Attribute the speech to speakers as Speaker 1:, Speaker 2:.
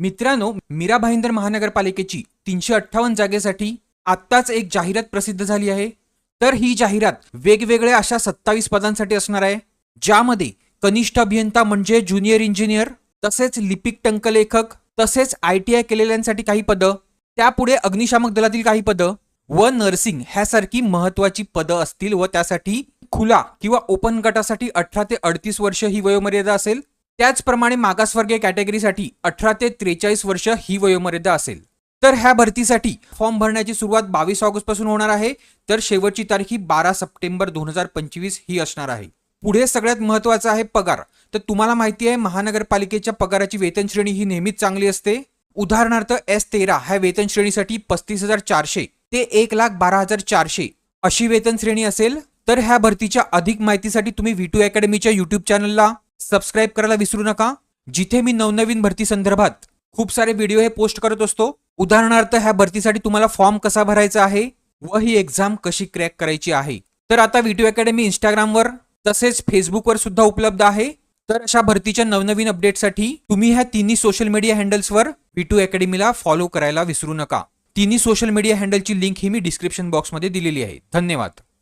Speaker 1: मित्रांनो मीरा भाईंदर महानगरपालिकेची तीनशे अठ्ठावन्न जागेसाठी आत्ताच एक जाहिरात प्रसिद्ध झाली आहे. तर ही जाहिरात वेगवेगळ्या अशा सत्तावीस पदांसाठी असणार आहे ज्यामध्ये कनिष्ठ अभियंता म्हणजे ज्युनियर इंजिनियर तसेच लिपिक टंकलेखक तसेच आय टी आय केलेल्यांसाठी काही पदं त्यापुढे अग्निशामक दलातील काही पदं व नर्सिंग ह्यासारखी महत्वाची पदं असतील व त्यासाठी खुला किंवा ओपन गटासाठी अठरा ते अडतीस वर्ष ही वयोमर्यादा असेल. त्याचप्रमाणे मागासवर्गीय कॅटेगरीसाठी अठरा ते त्रेचाळीस वर्ष ही वयोमर्यादा असेल. तर ह्या भरतीसाठी फॉर्म भरण्याची सुरुवात बावीस ऑगस्टपासून होणार आहे. तर शेवटची तारीख ही बारा सप्टेंबर दोन हजार पंचवीस ही असणार आहे. पुढे सगळ्यात महत्वाचं आहे पगार. तर तुम्हाला माहिती आहे महानगरपालिकेच्या पगाराची वेतन श्रेणी ही नेहमीच चांगली असते. उदाहरणार्थ एस तेरा ह्या वेतन श्रेणीसाठी पस्तीस हजार चारशे ते एक लाख बारा हजार चारशे अशी वेतन श्रेणी असेल. तर ह्या भरतीच्या अधिक माहितीसाठी तुम्ही व्ही टू अकॅडमीच्या युट्यूब चॅनलला सबस्क्राईब करायला विसरू नका. जिथे मी नवनवीन भरती संदर्भात खूप सारे व्हिडिओ हे पोस्ट करत असतो उदाहरणार्थ ह्या भरतीसाठी तुम्हाला फॉर्म कसा भरायचा आहे व ही एक्झाम कशी क्रॅक करायची आहे. तर आता व्हिडिओ अकॅडमी इंस्टाग्रामवर तसेच फेसबुकवर सुद्धा उपलब्ध आहे. तर अशा भरतीच्या नवनवीन अपडेटसाठी तुम्ही ह्या तिन्ही सोशल मीडिया हँडल्सवर व्ही टू अकॅडमीला फॉलो करायला विसरू नका. तिन्ही सोशल मीडिया हँडलची लिंक ही मी डिस्क्रिप्शन बॉक्समध्ये दिलेली आहे. धन्यवाद.